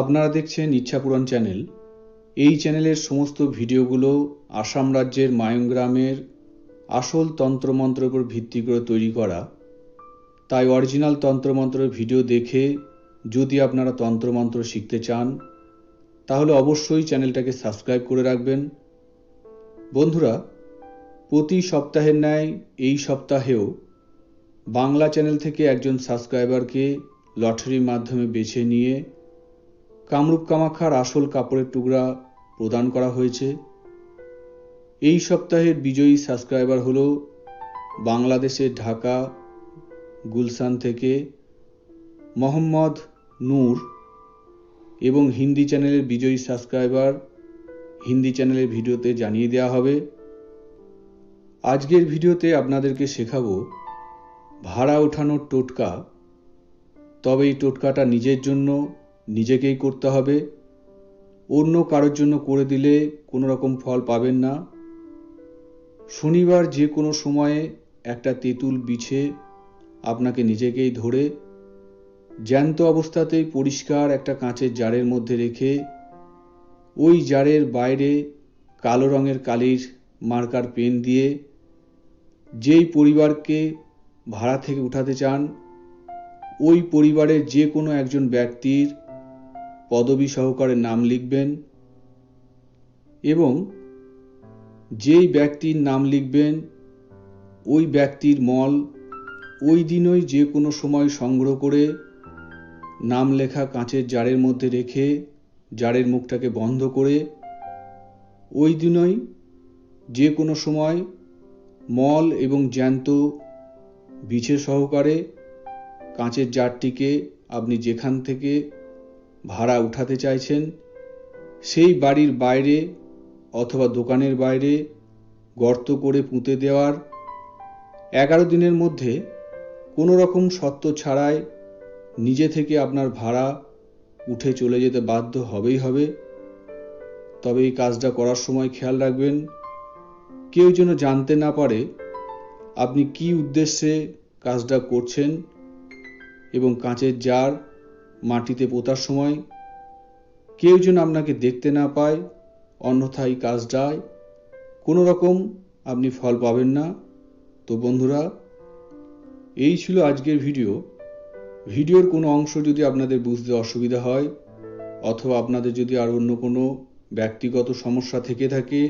আপনারা দেখছেন ইচ্ছাপূরণ চ্যানেল। এই চ্যানেলের সমস্ত ভিডিওগুলো আসাম রাজ্যের মায়ংগ্রামের আসল তন্ত্রমন্ত্রের উপর ভিত্তি করে তৈরি করা। তাই অরিজিনাল তন্ত্রমন্ত্রের ভিডিও দেখে যদি আপনারা তন্ত্রমন্ত্র শিখতে চান, তাহলে অবশ্যই চ্যানেলটাকে সাবস্ক্রাইব করে রাখবেন। বন্ধুরা, প্রতি সপ্তাহের ন্যায় এই সপ্তাহেও বাংলা চ্যানেল থেকে একজন সাবস্ক্রাইবারকে লটারির মাধ্যমে বেছে নিয়ে কামরূপ কামাখ্যার আসল কাপড়ের টুকরা প্রদান করা হয়েছে। এই সপ্তাহের বিজয়ী সাবস্ক্রাইবার হল বাংলাদেশের ঢাকা, গুলশান থেকে মোহাম্মদ নূর এবং হিন্দি চ্যানেলের বিজয়ী সাবস্ক্রাইবার হিন্দি চ্যানেলের ভিডিওতে জানিয়ে দেওয়া হবে। আজকের ভিডিওতে আপনাদেরকে শেখাবো ভাড়া ওঠানোর টোটকা, তবে এই টোটকাটা নিজের জন্য নিজেকেই করতে হবে। অন্য কারোর জন্য করে দিলে কোনো রকম ফল পাবেন না। শনিবার যে কোনো সময়ে একটা তেঁতুল বিছে আপনাকে নিজেকেই ধরে, জ্যান্ত অবস্থাতেই পরিষ্কার একটা কাঁচের জারের মধ্যে রেখে, ওই জারের বাইরে কালো রঙের কালির মার্কার পেন দিয়ে যেই পরিবারকে ভাড়া থেকে উঠাতে চান, ওই পরিবারের যে কোনো একজন ব্যক্তির পদবি সহকারে নাম লিখবেন এবং যেই ব্যক্তির নাম লিখবেন, ওই ব্যক্তির মল ওই দিনই যে কোনো সময় সংগ্রহ করে নাম লেখা কাঁচের জারের মধ্যে রেখে জারের মুখটাকে বন্ধ করে ওই দিনই যে কোনো সময় মল এবং জ্যান্ত বিছে সহকারে কাঁচের জারটিকে আপনি যেখান থেকে ভাড়া উঠাতে চাইছেন। সেই বাড়ির বাইরে অথবা দোকানের বাইরে গর্ত করে পুঁতে দেওয়ার এগারো দিনের মধ্যে কোনো রকম সত্য ছাড়াই নিজে থেকে আপনার ভাড়া উঠে চলে যেতে বাধ্য হবেই হবে। তবে এই কাজটা করার সময় খেয়াল রাখবেন, কেউ যেন জানতে না পারে আপনি কি উদ্দেশ্যে কাজটা করছেন এবং কাঁচের জার মাটিতে পোতার সময় কেউ যেন আপনাকে দেখতে না পায়, অন্যথায় কাজটায় কোনো রকম আপনি ফল পাবেন না। তো বন্ধুরা, এই ছিল আজকের ভিডিও। ভিডিওর কোনো অংশ যদি আপনাদের বুঝতে অসুবিধা হয়, অথবা আপনাদের যদি আর অন্য কোনো ব্যক্তিগত সমস্যা থেকে থাকে,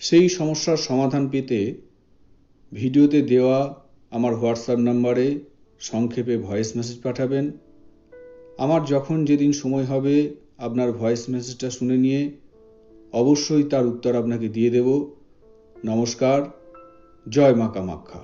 সেই সমস্যার সমাধান পেতে ভিডিওতে দেওয়া আমার হোয়াটসঅ্যাপ নাম্বারে সংক্ষেপে ভয়েস মেসেজ পাঠাবেন। আমার যখন যেদিন সময় হবে আপনার ভয়েস মেসেজটা শুনে নিয়ে অবশ্যই তার উত্তর আপনাকে দিয়ে দেব। নমস্কার, জয় মা কামাখ্যা